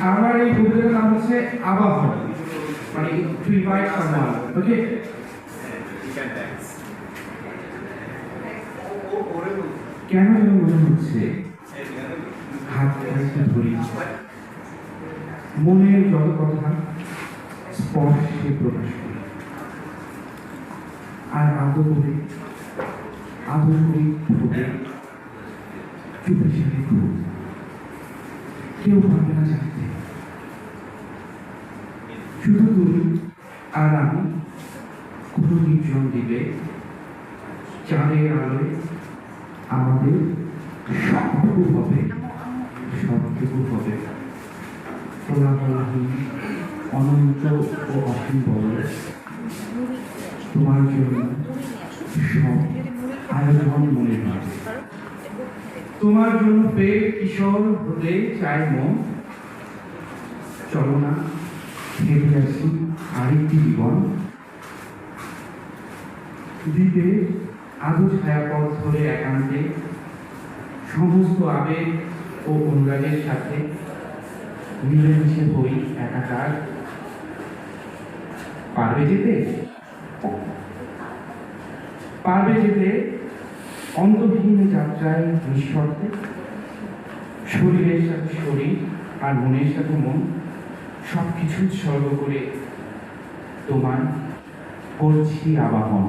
আমার এই বুকের নাম হচ্ছে আবাহন। মানে ওকে? কেন যেন মনে হচ্ছে হাত ধরি। মনের যত কথা স্পর্শে প্রকাশ করি। আর করে আদর চুপে ঘুম কেউ পারবে না জানতে। শুধু তুমি আর আমি কোনো নির্জন দিলে চাঁদের আলোয় আমাদের সবটুকু হবে সবটুকু হবে। কোলাহলহীন, অনন্ত ও অসীম বল তোমার জন্য সব আয়োজন মনে হয় তোমার জন্য পেট কিশোর হতে চায় মন। চলো না হেঁটে আসি আরেকটি জীবন। দ্বীপে আদো ছায়াপথ ধরে একান্তে, সমস্ত আবেগ ও অনুরাগের সাথে মিলেমিশে হই একাকার। পারবে যেতে? পারবে যেতে অন্তহীন যাত্রায় নিঃশর্তে শরীরের সাথে শরীর আর মনের সাথে মন সব কিছু উৎসর্গ করে তোমার করছি আবাহন।